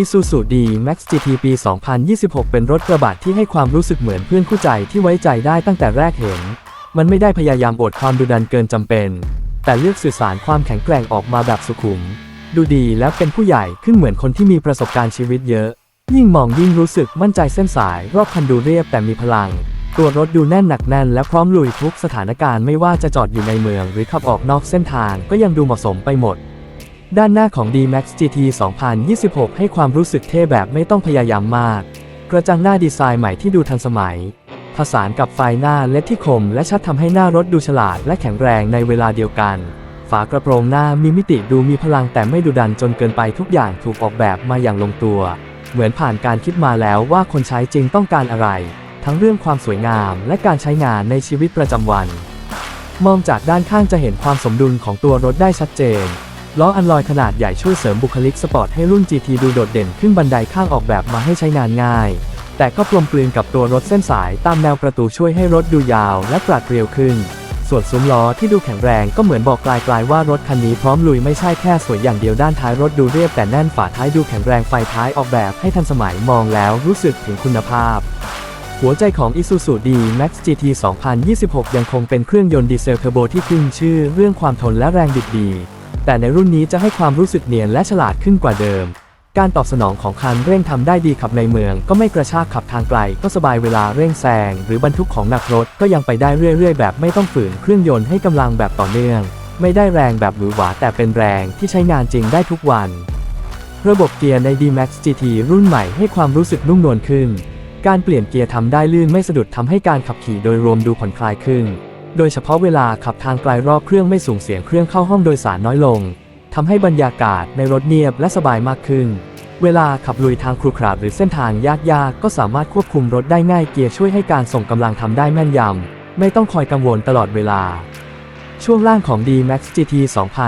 Isuzu D-Max GT ปี 2026 เป็นรถกระบะที่ให้ความรู้สึกเหมือนเพื่อนคู่ใจที่ไว้ใจได้ตั้งแต่แรกเห็น มันไม่ได้พยายามอดความดุดันเกินจำเป็น แต่เลือกสื่อสารความแข็งแกร่งออกมาแบบสุขุม ดูดีและเป็นผู้ใหญ่ขึ้นเหมือนคนที่มีประสบการณ์ชีวิตเยอะ ยิ่งมองยิ่งรู้สึกมั่นใจเส้นสาย รอบคันดูเรียบแต่มีพลัง ตัวรถดูแน่นหนักแน่นและพร้อมลุยทุกสถานการณ์ไม่ว่าจะจอดอยู่ในเมือง หรือขับออกนอกเส้นทางก็ยังดูเหมาะสมไปหมด ด้านหน้าของ D-Max GT 2026 ให้ความรู้สึกเท่แบบไม่ต้องพยายามมาก กระจังหน้าดีไซน์ใหม่ที่ดูทันสมัย ผสานกับไฟหน้าเล็ดที่คม และชัดทำให้หน้ารถดูฉลาดและแข็งแรงในเวลาเดียวกัน ฝากระโปรงหน้ามีมิติดูมีพลังแต่ไม่ดุดันจนเกินไปทุกอย่างถูกออกแบบมาอย่างลงตัว เหมือนผ่านการคิดมาแล้วว่าคนใช้จริงต้องการอะไร ทั้งเรื่องความสวยงามและการใช้งานในชีวิตประจำวัน มองจากด้านข้างจะเห็นความสมดุลของตัวรถได้ชัดเจน ล้ออันลอยขนาดใหญ่ช่วยเสริมบุคลิกสปอร์ตให้รุ่น GT ดูโดดเด่นขึ้นบันไดข้างออกแบบมาให้ใช้งานง่าย แต่ก็กลมกลืนกับตัวรถเส้นสายตามแนวประตูช่วยให้รถดูยาวและปราดเปรียวขึ้น ส่วนซุ้มล้อที่ดูแข็งแรงก็เหมือนบอกกลๆว่ารถคันนี้พร้อมลุยไม่ใช่แค่สวยอย่างเดียวด้านท้ายรถดูเรียบแต่แน่นฝาท้ายดูแข็งแรงไฟท้ายออกแบบให้ทันสมัยมองแล้วรู้สึกถึงคุณภาพหัวใจของ Isuzu D-Max GT 2026 ยังคงเป็นเครื่องยนต์ดีเซลเทอร์โบที่ขึ้นชื่อเรื่องความทนและแรงบิดดี แต่ในรุ่นนี้จะให้ความรู้สึกเนียนและฉลาดขึ้นกว่าเดิม การตอบสนองของคันเร่งทำได้ดีขับในเมือง ก็ไม่กระชากขับทางไกล ก็สบายเวลาเร่งแซงหรือบรรทุกของหนักรถก็ยังไปได้เรื่อยๆ แบบไม่ต้องฝืนเครื่องยนต์ให้กำลังแบบต่อเนื่อง ไม่ได้แรงแบบหวือหวาแต่เป็นแรงที่ใช้งานจริงได้ทุกวัน ระบบเกียร์ใน D-Max GT รุ่นใหม่ให้ความรู้สึกนุ่มนวลขึ้น การเปลี่ยนเกียร์ทำได้ลื่นไม่สะดุดทำให้การขับขี่โดยรวมดูผ่อนคลายขึ้น โดยเฉพาะเวลาขับทางไกลรอบเครื่องไม่สูงเสียงเครื่องเข้าห้องโดยสารน้อยลงทำให้บรรยากาศในรถเงียบและสบายมากขึ้น เวลาขับลุยทางครุขระหรือเส้นทางยากๆ ก็สามารถควบคุมรถได้ง่ายเกียร์ช่วยให้การส่งกำลังทำได้แม่นยำไม่ต้องคอยกังวลตลอดเวลา ช่วงล่างของ D-Max GT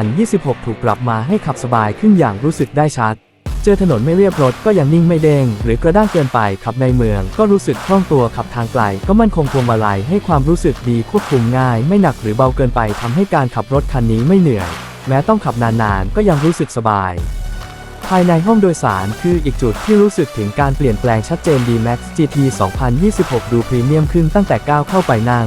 2026 ถูกปรับมาให้ขับสบายขึ้นอย่างรู้สึกได้ชัด เจอถนนไม่เรียบรถก็ยังนิ่งไม่เด้งหรือกระด้างเกินไปขับในเมือง ก็รู้สึกคล่องตัวขับทางไกล ก็มั่นคงพวงมาลัยให้ความรู้สึกดีควบคุมง่าย ไม่หนักหรือเบาเกินไปทำให้การขับรถคันนี้ไม่เหนื่อย แม้ต้องขับนานๆ ก็ยังรู้สึกสบายภายในห้องโดยสารคืออีกจุดที่รู้สึกถึงการเปลี่ยนแปลงชัดเจน D-Max GT 2026 ดูพรีเมียมขึ้นตั้งแต่ก้าวเข้าไปนั่ง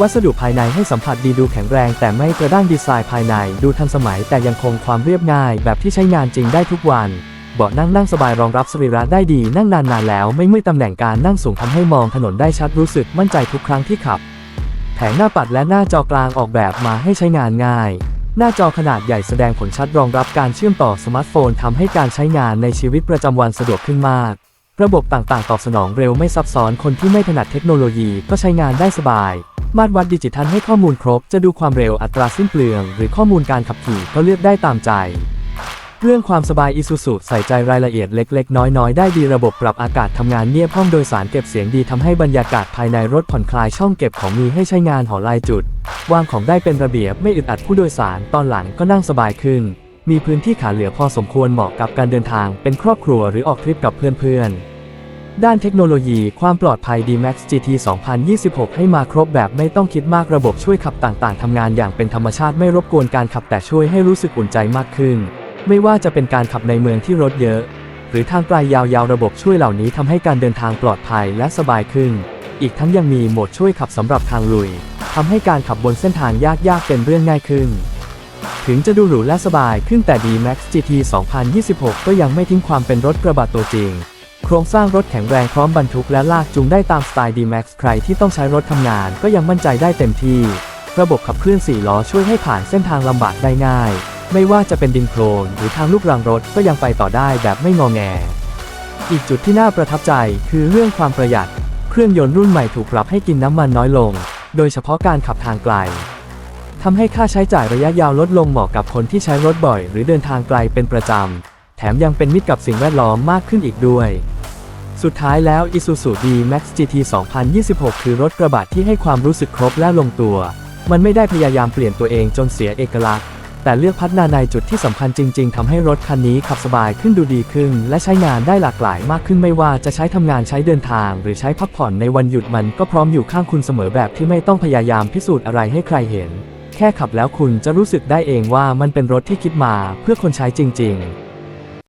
วัสดุภายในให้สัมผัสดีดูแข็งแรง แต่ไม่กระด้างดีไซน์ภายในดูทันสมัยแต่ยังคงความเรียบง่ายแบบที่ใช้งานจริงได้ทุกวัน เบาะนั่งนั่งสบายรองรับสรีระได้ดีนั่งนานๆแล้ว ไม่เมื่อยตำแหน่งการนั่งสูงทำให้มองถนนได้ชัดรู้สึกมั่นใจทุกครั้งที่ขับ แผงหน้าปัดและหน้าจอกลางออกแบบมาให้ใช้งานง่าย หน้าจอขนาดใหญ่แสดงผลชัดรองรับการเชื่อมต่อสมาร์ทโฟนทำให้การใช้งานในชีวิตประจำวันสะดวกขึ้นมาก ระบบต่างๆ ตอบสนองเร็วไม่ซับซ้อนคนที่ไม่ถนัดเทคโนโลยีก็ใช้งานได้สบาย มาตรวัดดิจิทัลให้ข้อมูลครบ จะดูความเร็วอัตราสิ้นเปลือง หรือข้อมูลการขับขี่ก็เลือกได้ตามใจ เรื่องความสบาย Isuzu ใส่ใจรายละเอียดเล็ก ๆ น้อย ๆ ได้ดีระบบปรับอากาศทำงานเงียบห้องโดยสารเก็บเสียงดีทำให้บรรยากาศภายในรถผ่อนคลายช่องเก็บของมีให้ใช้งานหอลายจุด วางของได้เป็นระเบียบไม่อึดอัดผู้โดยสารตอนหลังก็นั่งสบายขึ้น มีพื้นที่ขาเหลือพอสมควรเหมาะกับการเดินทาง เป็นครอบครัวหรือออกทริปกับเพื่อนๆด้านเทคโนโลยีความปลอดภัย D-Max GT 2026 ให้มาครบแบบไม่ต้องคิดมากระบบช่วยขับต่างๆ ทำงานอย่างเป็นธรรมชาติไม่รบกวนการขับแต่ช่วยให้รู้สึกอุ่นใจมากขึ้น ไม่ว่าจะเป็นการขับในเมืองที่รถเยอะ หรือทางไกลยาวๆระบบช่วยเหล่านี้ทำให้การเดินทางปลอดภัยและสบายขึ้น อีกทั้งยังมีโหมดช่วยขับสำหรับทางลุยทำให้การขับบนเส้นทางยากๆเป็นเรื่องง่ายขึ้น ถึงจะดูหรูและสบายขึ้นแต่ D-Max GT 2026 ก็ยังไม่ทิ้งความเป็นรถกระบะตัวจริง โครงสร้างรถแข็งแรงพร้อมบรรทุกและลากจูงได้ตามสไตล์ D-Max ใครที่ต้องใช้รถทำงานก็ยังมั่นใจได้เต็มที่ ระบบขับเคลื่อน4ล้อช่วยให้ผ่านเส้นทางลำบากได้ง่าย ไม่ว่าจะเป็นดินโคลนหรือทางลูกรังรถก็ยังไปต่อได้แบบไม่งอแง อีกจุดที่น่าประทับใจคือเรื่องความประหยัด เครื่องยนต์รุ่นใหม่ถูกปรับให้กินน้ำมันน้อยลง โดยเฉพาะการขับทางไกลทำให้ค่าใช้จ่ายระยะยาวลดลงเหมาะกับคนที่ใช้รถบ่อย หรือเดินทางไกลเป็นประจำ แถมยังเป็นมิตรกับสิ่งแวดล้อมมากขึ้นอีกด้วย สุดท้ายแล้ว Isuzu D-Max GT 2026 คือรถกระบะที่ให้ความรู้สึกครบและลงตัว มันไม่ได้พยายามเปลี่ยนตัวเองจนเสียเอกลักษณ์ แต่เลือกพัฒนาในจุดที่สำคัญจริง ๆทำให้รถคันนี้ขับสบายขึ้นดูดีขึ้น และใช้งานได้หลากหลายมากขึ้นไม่ว่าจะใช้ทำงานใช้เดินทาง หรือใช้พักผ่อนในวันหยุดมันก็พร้อมอยู่ข้างคุณเสมอแบบที่ไม่ต้องพยายามพิสูจน์อะไรให้ใครเห็น แค่ขับแล้วคุณจะรู้สึกได้เองว่ามันเป็นรถที่คิดมาเพื่อคนใช้จริง ๆ